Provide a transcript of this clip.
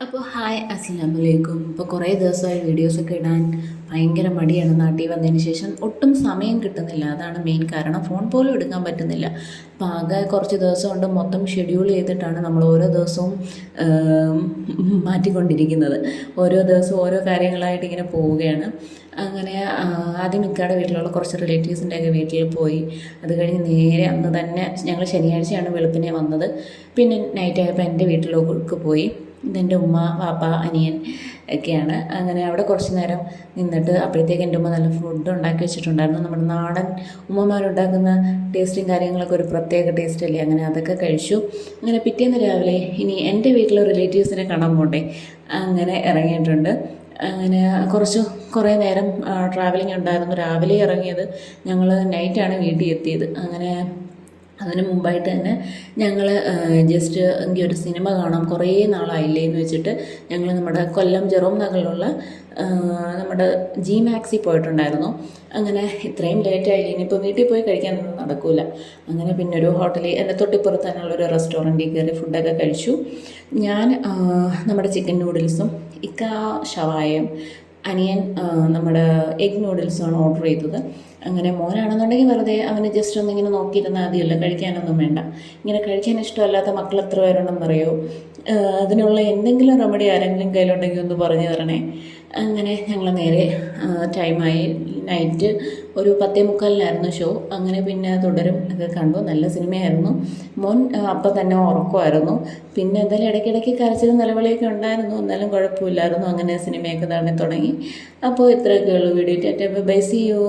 അപ്പോൾ ഹായ് അസ്സലാമലൈക്കും. ഇപ്പോൾ കുറേ ദിവസമായി വീഡിയോസൊക്കെ ഇടാൻ ഭയങ്കര മടിയാണ്. നാട്ടിൽ വന്നതിന് ശേഷം ഒട്ടും സമയം കിട്ടുന്നില്ല. അതാണ് മെയിൻ കാരണം. ഫോൺ പോലും എടുക്കാൻ പറ്റുന്നില്ല. അപ്പോൾ ആകെ കുറച്ച് ദിവസം കൊണ്ട് മൊത്തം ഷെഡ്യൂൾ ചെയ്തിട്ടാണ് നമ്മൾ ഓരോ ദിവസവും മാറ്റിക്കൊണ്ടിരിക്കുന്നത്. ഓരോ ദിവസവും ഓരോ കാര്യങ്ങളായിട്ട് ഇങ്ങനെ പോവുകയാണ്. അങ്ങനെ ആദ്യം മിക്കയുടെ വീട്ടിലുള്ള കുറച്ച് റിലേറ്റീവ്സിന്റെയൊക്കെ വീട്ടിൽ പോയി. അത് കഴിഞ്ഞ് നേരെ അന്ന് തന്നെ ഞങ്ങൾ ശനിയാഴ്ചയാണ് വെളുപ്പിനെ വന്നത്. പിന്നെ നൈറ്റ് ആയപ്പോൾ എന്റെ വീട്ടിലേക്ക് പോയി. ഇതെന്റെ ഉമ്മ പാപ്പ അനിയൻ ഒക്കെയാണ്. അങ്ങനെ അവിടെ കുറച്ച് നേരം നിന്നിട്ട് അപ്പോഴത്തേക്ക് എന്റെ ഉമ്മ നല്ല ഫുഡ് ഉണ്ടാക്കി വെച്ചിട്ടുണ്ടായിരുന്നു. നമ്മുടെ നാടൻ ഉമ്മമാരുണ്ടാക്കുന്ന ടേസ്റ്റും കാര്യങ്ങളൊക്കെ ഒരു പ്രത്യേക ടേസ്റ്റ് അല്ലേ? അങ്ങനെ അതൊക്കെ കഴിച്ചു. അങ്ങനെ പിറ്റേന്ന് രാവിലെ ഇനി എന്റെ വീട്ടിലെ റിലേറ്റീവ്സിനെ കാണാൻ പോട്ടെ അങ്ങനെ ഇറങ്ങിയിട്ടുണ്ട്. അങ്ങനെ കുറച്ച് കുറേ നേരം ട്രാവലിംഗ് ഉണ്ടായിരുന്നു. രാവിലെ ഇറങ്ങിയത് ഞങ്ങൾ നൈറ്റാണ് വീട്ടിൽ എത്തിയത്. അങ്ങനെ അതിന് മുമ്പായിട്ട് തന്നെ ഞങ്ങൾ ജസ്റ്റ് എങ്കിൽ ഒരു സിനിമ കാണാം കുറേ നാളായില്ലേ എന്ന് വെച്ചിട്ട് ഞങ്ങൾ നമ്മുടെ കൊല്ലം ജെറോം നഗറിലുള്ള നമ്മുടെ ജി മാക്സിൽ പോയിട്ടുണ്ടായിരുന്നു. അങ്ങനെ ഇത്രയും ലേറ്റ് ആയില്ല ഇനിയിപ്പോൾ വീട്ടിൽ പോയി കഴിക്കാനൊന്നും നടക്കില്ല അങ്ങനെ പിന്നെ ഒരു ഹോട്ടലിൽ എന്റെ തൊട്ടിപ്പുറത്ത് തന്നെയുള്ള ഒരു റെസ്റ്റോറന്റിൽ കയറി ഫുഡൊക്കെ കഴിച്ചു. ഞാൻ നമ്മുടെ ചിക്കൻ നൂഡിൽസും ഇക്ക ഷവായം അനിയൻ നമ്മുടെ എഗ് നൂഡിൽസാണ് ഓർഡർ ചെയ്തത്. അങ്ങനെ മോനാണെന്നുണ്ടെങ്കിൽ വെറുതെ അവന് ജസ്റ്റ് ഒന്നിങ്ങനെ നോക്കിയിരുന്നാൽ മതിയല്ലോ. കഴിക്കാനൊന്നും വേണ്ട. ഇങ്ങനെ കഴിക്കാൻ ഇഷ്ടമല്ലാത്ത മക്കൾ എത്ര പേരുണ്ടെന്ന് ആ, അതിനുള്ള എന്തെങ്കിലും റെമഡി ആരെങ്കിലും കയ്യിലുണ്ടെങ്കിൽ ഒന്ന് പറഞ്ഞു തരണേ. അങ്ങനെ ഞങ്ങൾ നേരെ ടൈമായി നൈറ്റ് ഒരു പത്തേ മുക്കാലിനായിരുന്നു ഷോ അങ്ങനെ പിന്നെ തുടരും. ഒക്കെ കണ്ടു. നല്ല സിനിമയായിരുന്നു. മോൻ അപ്പം തന്നെ ഉറക്കമായിരുന്നു. പിന്നെ എന്തായാലും ഇടയ്ക്കിടയ്ക്ക് കരച്ചിൽ നിലവിളിയൊക്കെ ഉണ്ടായിരുന്നു. എന്നാലും കുഴപ്പമില്ലായിരുന്നു. അങ്ങനെ സിനിമയൊക്കെ തന്നെ തുടങ്ങി. അപ്പോൾ ഇത്രയൊക്കെ ഉള്ളൂ. Video bye. C U